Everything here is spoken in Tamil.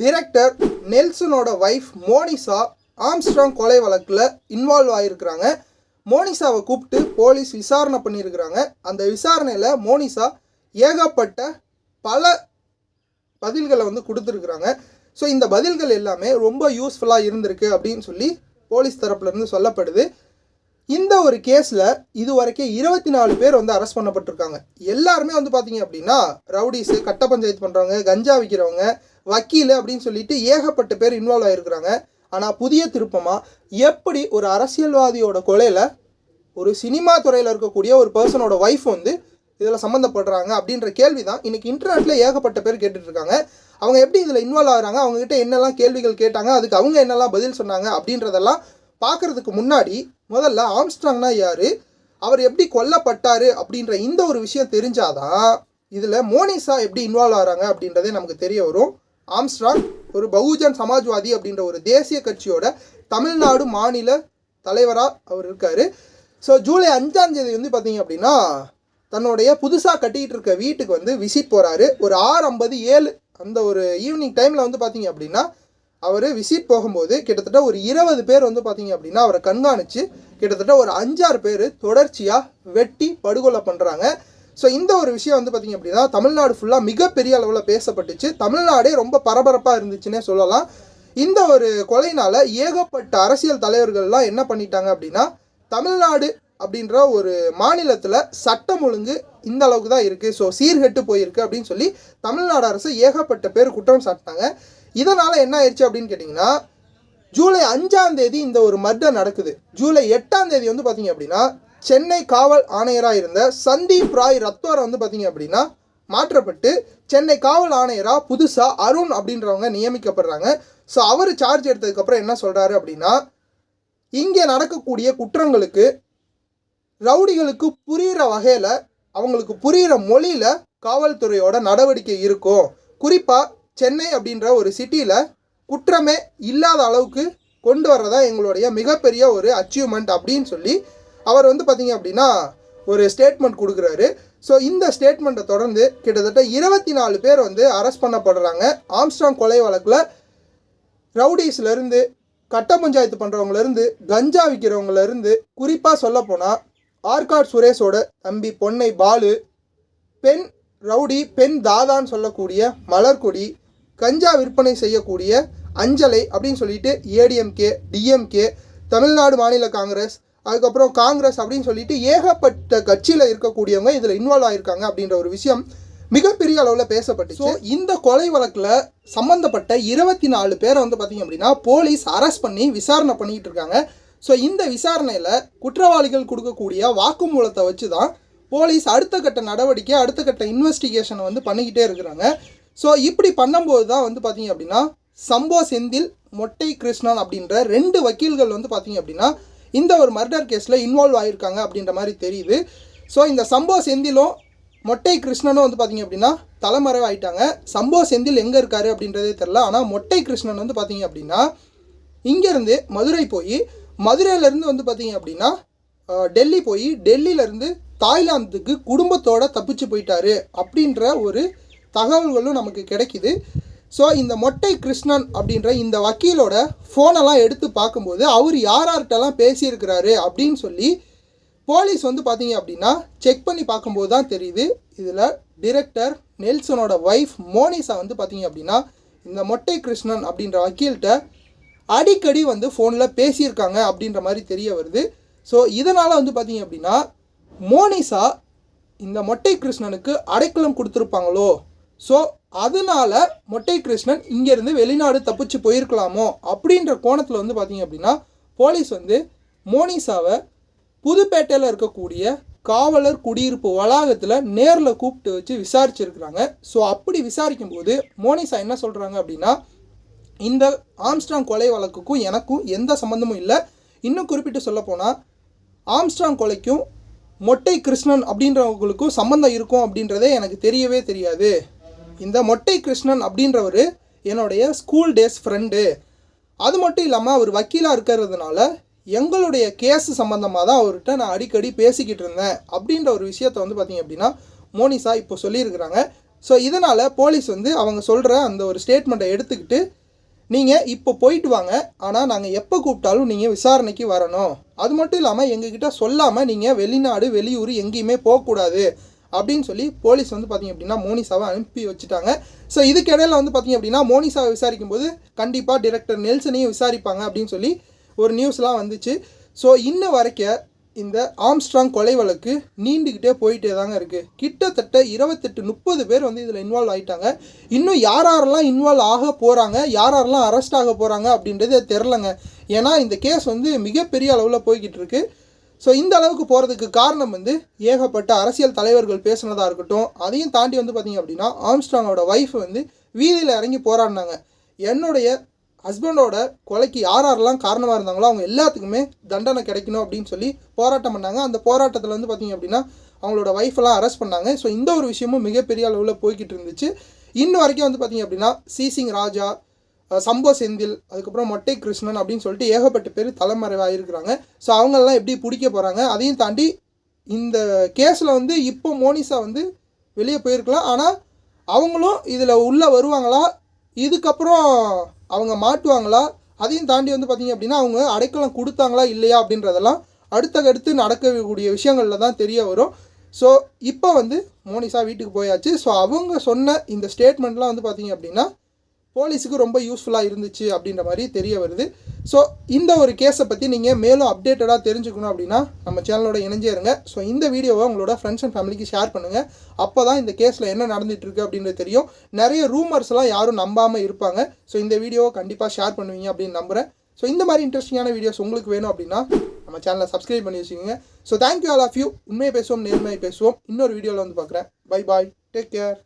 டிரெக்டர் நெல்சனோட ஒய்ஃப் மோனிசா ஆம்ஸ்ட்ராங் கொலை வழக்கில் இன்வால்வ் ஆகியிருக்கிறாங்க மோனிசாவை கூப்பிட்டு போலீஸ் விசாரணை பண்ணியிருக்கிறாங்க. அந்த விசாரணையில் மோனிசா ஏகப்பட்ட பல பதில்களை வந்து கொடுத்துருக்குறாங்க. ஸோ இந்த பதில்கள் எல்லாமே ரொம்ப யூஸ்ஃபுல்லாக இருந்திருக்கு அப்படின்னு சொல்லி போலீஸ் தரப்புலேருந்து சொல்லப்படுது. இந்த ஒரு கேஸில் இது வரைக்கும் இருபத்தி நாலு பேர் வந்து அரெஸ்ட் பண்ணப்பட்டிருக்காங்க. எல்லாருமே வந்து பார்த்தீங்க அப்படின்னா ரவுடிஸு கட்ட பஞ்சாயத்து பண்ணுறவங்க கஞ்சா விற்கிறவங்க வக்கீல் அப்படின்னு சொல்லிட்டு ஏகப்பட்ட பேர் இன்வால்வ் ஆகிருக்கிறாங்க ஆனால் புதிய திருப்பமாக எப்படி ஒரு அரசியல்வாதியோட கொலையில் ஒரு சினிமா துறையில் இருக்கக்கூடிய ஒரு பர்சனோட ஒய்ஃப் வந்து இதில் சம்மந்தப்படுறாங்க அப்படின்ற கேள்வி தான் இன்றைக்கி இன்டர்நெட்டில் ஏகப்பட்ட பேர் கேட்டுட்ருக்காங்க. அவங்க எப்படி இதில் இன்வால்வ் ஆகிறாங்க? அவங்ககிட்ட என்னெல்லாம் கேள்விகள் கேட்டாங்க? அதுக்கு அவங்க என்னெல்லாம் பதில் சொன்னாங்க? அப்படின்றதெல்லாம் பார்க்குறதுக்கு முன்னாடி முதல்ல ஆம்ஸ்ட்ராங்னா யார்? அவர் எப்படி கொல்லப்பட்டார் அப்படின்ற இந்த ஒரு விஷயம் தெரிஞ்சாதான் இதில் மோனிசா எப்படி இன்வால்வ் ஆகிறாங்க அப்படின்றதே நமக்கு தெரிய வரும். ஆம்ஸ்ட்ராங் ஒரு பகுஜன் சமாஜ்வாதி அப்படின்ற ஒரு தேசிய கட்சியோட தமிழ்நாடு மாநில தலைவராக அவர் இருக்கார். ஸோ ஜூலை அஞ்சாம் தேதி வந்து பார்த்தீங்க அப்படின்னா தன்னுடைய புதுசாக கட்டிக்கிட்டு இருக்க வீட்டுக்கு வந்து விசிட் போகிறாரு ஒரு ஆறு ஐம்பது ஏழு அந்த ஒரு ஈவினிங் டைமில் வந்து பார்த்தீங்க அப்படின்னா அவர் விசிட் போகும்போது கிட்டத்தட்ட ஒரு இருபது பேர் வந்து பார்த்தீங்க அப்படின்னா அவரை கண்காணித்து கிட்டத்தட்ட ஒரு அஞ்சாறு பேர் தொடர்ச்சியாக வெட்டி படுகொலை பண்ணுறாங்க ஸோ இந்த ஒரு விஷயம் வந்து பார்த்தீங்க அப்படின்னா தமிழ்நாடு ஃபுல்லாக மிகப்பெரிய அளவில் பேசப்பட்டுச்சு. தமிழ்நாடே ரொம்ப பரபரப்பாக இருந்துச்சுன்னே சொல்லலாம். இந்த ஒரு கொலையினால் ஏகப்பட்ட அரசியல் தலைவர்கள்லாம் என்ன பண்ணிட்டாங்க அப்படின்னா தமிழ்நாடு அப்படின்ற ஒரு மாநிலத்தில் சட்டம் ஒழுங்கு இந்த அளவுக்கு தான் இருக்குது ஸோ சீர்கெட்டு போயிருக்கு அப்படின்னு சொல்லி தமிழ்நாடு அரசு ஏகப்பட்ட பேர் குற்றம் சாட்டினாங்க. இதனால் என்ன ஆயிடுச்சு அப்படின்னு கேட்டிங்கன்னா ஜூலை அஞ்சாம் தேதி இந்த ஒரு மர்டர் நடக்குது. ஜூலை எட்டாம் தேதி வந்து பார்த்தீங்க அப்படின்னா சென்னை காவல் ஆணையராக இருந்த சந்தீப் ராய் ரத்வார் வந்து பார்த்தீங்க அப்படின்னா மாற்றப்பட்டு சென்னை காவல் ஆணையராக புதுசாக அருண் அப்படின்றவங்க நியமிக்கப்படுறாங்க. ஸோ அவர் சார்ஜ் எடுத்ததுக்கப்புறம் என்ன சொல்கிறாரு அப்படின்னா இங்கே நடக்கக்கூடிய குற்றங்களுக்கு ரவுடிகளுக்கு புரிகிற வகையில் அவங்களுக்கு புரிகிற மொழியில் காவல்துறையோட நடவடிக்கை இருக்கும். குறிப்பாக சென்னை அப்படின்ற ஒரு சிட்டியில் குற்றமே இல்லாத அளவுக்கு கொண்டு வர்றதா எங்களுடைய மிகப்பெரிய ஒரு அச்சீவ்மெண்ட் அப்படின்னு சொல்லி அவர் வந்து பார்த்தீங்க அப்படின்னா ஒரு ஸ்டேட்மெண்ட் கொடுக்குறாரு. ஸோ இந்த ஸ்டேட்மெண்ட்டை தொடர்ந்து கிட்டத்தட்ட இருபத்தி நாலு பேர் வந்து அரெஸ்ட் பண்ணப்படுறாங்க. ஆம்ஸ்ட்ராங் கொலை வழக்கில் ரவுடிஸ்லேருந்து கட்ட பஞ்சாயத்து பண்ணுறவங்கலேருந்து கஞ்சா விற்கிறவங்கலேருந்து குறிப்பாக சொல்லப்போனால் ஆர்காட் சுரேஷோட தம்பி பொன்னை பாலு பெண் ரவுடி பெண் தாதான்னு சொல்லக்கூடிய மலர்கொடி கஞ்சா விற்பனை செய்யக்கூடிய அஞ்சலை அப்படின்னு சொல்லிட்டு ஏடிஎம்கே டிஎம்கே தமிழ்நாடு மாநில காங்கிரஸ் அதுக்கப்புறம் காங்கிரஸ் அப்படின்னு சொல்லிட்டு ஏகப்பட்ட கட்சியில் இருக்கக்கூடியவங்க இதில் இன்வால்வ் ஆகியிருக்காங்க அப்படின்ற ஒரு விஷயம் மிகப்பெரிய அளவில் பேசப்பட்டு ஸோ இந்த கொலை வழக்கில் சம்மந்தப்பட்ட இருபத்தி நாலு பேரை வந்து பார்த்தீங்க அப்படின்னா போலீஸ் அரெஸ்ட் பண்ணி விசாரணை பண்ணிக்கிட்டு இருக்காங்க. ஸோ இந்த விசாரணையில் குற்றவாளிகள் கொடுக்கக்கூடிய வாக்குமூலத்தை வச்சு தான் போலீஸ் அடுத்த கட்ட நடவடிக்கை அடுத்த கட்ட இன்வெஸ்டிகேஷனை வந்து பண்ணிக்கிட்டே இருக்கிறாங்க. ஸோ இப்படி பண்ணும்போது தான் வந்து பார்த்தீங்க அப்படின்னா சம்போ செந்தில் மொட்டை கிருஷ்ணன் அப்படின்ற ரெண்டு வக்கீல்கள் வந்து பார்த்தீங்க அப்படின்னா இந்த ஒரு மர்டர் கேஸில் இன்வால்வ் ஆகியிருக்காங்க அப்படின்ற மாதிரி தெரியுது. ஸோ இந்த சம்போ செந்திலும் மொட்டை கிருஷ்ணனும் வந்து பார்த்தீங்க அப்படின்னா தலைமறைவு ஆயிட்டாங்க. சம்போ செந்தில் எங்கே இருக்காரு அப்படின்றதே தெரில ஆனால் மொட்டை கிருஷ்ணன் வந்து பார்த்தீங்க அப்படின்னா இங்கேருந்து மதுரை போய் மதுரையிலேருந்து வந்து பார்த்தீங்க அப்படின்னா டெல்லி போய் டெல்லியிலேருந்து தாய்லாந்துக்கு குடும்பத்தோட தப்பிச்சு போயிட்டாரு அப்படின்ற ஒரு தகவல்களும் நமக்கு கிடைக்குது. ஸோ இந்த மொட்டை கிருஷ்ணன் அப்படின்ற இந்த வக்கீலோட ஃபோனெல்லாம் எடுத்து பார்க்கும்போது அவர் யார் யார்கிட்டலாம் பேசியிருக்கிறாரு அப்படின்னு சொல்லி போலீஸ் வந்து பார்த்தீங்க அப்படின்னா செக் பண்ணி பார்க்கும்போது தான் தெரியுது. இதில் டிரெக்டர் நெல்சனோட ஒய்ஃப் மோனிசா வந்து பார்த்தீங்க அப்படின்னா இந்த மொட்டை கிருஷ்ணன் அப்படின்ற வக்கீல்கிட்ட அடிக்கடி வந்து ஃபோனில் பேசியிருக்காங்க அப்படின்ற மாதிரி தெரிய வருது. ஸோ இதனால் வந்து பார்த்தீங்க அப்படின்னா மோனிசா இந்த மொட்டை கிருஷ்ணனுக்கு அடைக்கலம் கொடுத்துருப்பாங்களோ ஸோ அதனால மொட்டை கிருஷ்ணன் இங்கேருந்து வெளிநாடு தப்பிச்சு போயிருக்கலாமோ அப்படின்ற கோணத்தில் வந்து பார்த்திங்க அப்படின்னா போலீஸ் வந்து மோனிசாவை புதுப்பேட்டையில் இருக்கக்கூடிய காவலர் குடியிருப்பு வளாகத்தில் நேரில் கூப்பிட்டு வச்சு விசாரிச்சிருக்கிறாங்க. ஸோ அப்படி விசாரிக்கும் போது மோனிசா என்ன சொல்கிறாங்க அப்படின்னா இந்த ஆம்ஸ்ட்ராங் கொலை வழக்குக்கும் எனக்கும் எந்த சம்மந்தமும் இல்லை. இன்னும் குறிப்பிட்டு சொல்லப்போனால் ஆம்ஸ்ட்ராங் கொலைக்கும் மொட்டை கிருஷ்ணன் அப்படின்றவங்களுக்கும் சம்மந்தம் இருக்கும் அப்படின்றதே எனக்கு தெரியவே தெரியாது. இந்த மொட்டை கிருஷ்ணன் அப்படின்றவர் என்னுடைய ஸ்கூல் டேஸ் ஃப்ரெண்டு அது மட்டும் இல்லாமல் அவர் வக்கீலாக இருக்கிறதுனால எங்களுடைய கேஸ் சம்மந்தமாக தான் அவர்கிட்ட நான் அடிக்கடி பேசிக்கிட்டு இருந்தேன் அப்படின்ற ஒரு விஷயத்த வந்து பார்த்தீங்க அப்படின்னா மோனிசா இப்போ சொல்லியிருக்கிறாங்க. ஸோ இதனால் போலீஸ் வந்து அவங்க சொல்கிற அந்த ஒரு ஸ்டேட்மெண்ட்டை எடுத்துக்கிட்டு நீங்கள் இப்போ போயிட்டு வாங்க. ஆனால் நாங்கள் எப்போ கூப்பிட்டாலும் நீங்கள் விசாரணைக்கு வரணும். அது மட்டும் இல்லாமல் எங்ககிட்ட சொல்லாமல் நீங்கள் வெளிநாடு வெளியூர் எங்கேயுமே போகக்கூடாது. அப்படின்னு சொல்லி போலீஸ் வந்து பார்த்தீங்க அப்படின்னா மோனிசாவை அனுப்பி வச்சுட்டாங்க. ஸோ இதுக்கு இடையில வந்து பார்த்தீங்க அப்படின்னா மோனிசாவை விசாரிக்கும் போது கண்டிப்பாக டிரெக்டர் நெல்சனையும் விசாரிப்பாங்க அப்படின்னு சொல்லி ஒரு நியூஸ்லாம் வந்துச்சு. ஸோ இன்ன வரைக்கும் இந்த ஆம்ஸ்ட்ராங் கொலை வழக்கு நீண்டுக்கிட்டே போயிட்டே தாங்க இருக்குது கிட்டத்தட்ட இருபத்தெட்டு முப்பது பேர் வந்து இதில் இன்வால்வ் ஆகிட்டாங்க இன்னும் யார் யாரெல்லாம் இன்வால்வ் ஆக போகிறாங்க யார் யாரெல்லாம் அரெஸ்ட் ஆக போகிறாங்க அப்படின்றது தெரிலங்க ஏன்னா இந்த கேஸ் வந்து மிகப்பெரிய அளவில் போய்கிட்டு இருக்குது ஸோ இந்த அளவுக்கு போகிறதுக்கு காரணம் வந்து ஏகப்பட்ட அரசியல் தலைவர்கள் பேசுனதாக இருக்கட்டும் அதையும் தாண்டி வந்து பார்த்திங்க அப்படின்னா ஆம்ஸ்ட்ராங்கோட ஒய்ஃப் வந்து வீதியில் இறங்கி போராடினாங்க. என்னுடைய ஹஸ்பண்டோட கொலைக்கு யார் யாரெல்லாம் காரணமாக இருந்தாங்களோ அவங்க எல்லாத்துக்குமே தண்டனை கிடைக்கணும் அப்படின்னு சொல்லி போராட்டம் பண்ணாங்க. அந்த போராட்டத்தில் வந்து பார்த்திங்க அப்படின்னா அவங்களோட ஒய்ஃபெல்லாம் அரெஸ்ட் பண்ணாங்க. ஸோ இந்த ஒரு விஷயமும் மிகப்பெரிய அளவில் போய்கிட்டு இருந்துச்சு. இன்ன வரைக்கும் வந்து பார்த்திங்க அப்படின்னா சீசிங் ராஜா சம்போ செந்தில் அதுக்கப்புறம் மொட்டை கிருஷ்ணன் அப்படின்னு சொல்லிட்டு ஏகப்பட்ட பேர் தலைமறைவாக இருக்கிறாங்க. ஸோ அவங்கெல்லாம் எப்படி பிடிக்க போகிறாங்க அதையும் தாண்டி இந்த கேஸில் வந்து இப்போ மோனிஷா வந்து வெளியே போயிருக்கலாம். ஆனால் அவங்களும் இதில் உள்ளே வருவாங்களா? இதுக்கப்புறம் அவங்க மாட்டுவாங்களா? அதையும் தாண்டி வந்து பார்த்தீங்க அப்படின்னா அவங்க அடைக்கலம் கொடுத்தாங்களா இல்லையா அப்படின்றதெல்லாம் அடுத்தடுத்து நடக்கக்கூடிய விஷயங்களில் தான் தெரிய வரும். ஸோ இப்போ வந்து மோனிஷா வீட்டுக்கு போயாச்சு. ஸோ அவங்க சொன்ன இந்த ஸ்டேட்மெண்ட்லாம் வந்து பார்த்தீங்க அப்படின்னா போலீஸுக்கு ரொம்ப யூஸ்ஃபுல்லாக இருந்துச்சு அப்படின்ற மாதிரி தெரிய வருது. ஸோ இந்த ஒரு கேஸை பற்றி நீங்கள் மேலும் அப்டேட்டடாக தெரிஞ்சுக்கணும் அப்படின்னா நம்ம சேனலோட இணைஞ்சே இருங்க. ஸோ இந்த வீடியோவை உங்களோட ஃப்ரெண்ட்ஸ் அண்ட் ஃபேமிலிக்கு ஷேர் பண்ணுங்கள் அப்போ தான் இந்த கேஸில் என்ன நடந்துகிட்ருக்கு அப்படின்றது தெரியும். நிறைய ரூமர்ஸ்லாம் யாரும் நம்பாமல் இருப்பாங்க. ஸோ இந்த வீடியோவை கண்டிப்பாக ஷேர் பண்ணுவீங்க அப்படின்னு நம்புகிறேன் ஸோ இந்த மாதிரி இன்ட்ரெஸ்டிங்கான வீடியோஸ் உங்களுக்கு வேணும் அப்படின்னா நம்ம சேனலை சப்ஸ்கிரைப் பண்ணி வச்சுக்கோங்க. So thank you all of you உண்மையை பேசுவோம் நேர்மையை பேசுவோம். இன்னொரு வீடியோவில் வந்து பார்க்குறேன். Bye bye take care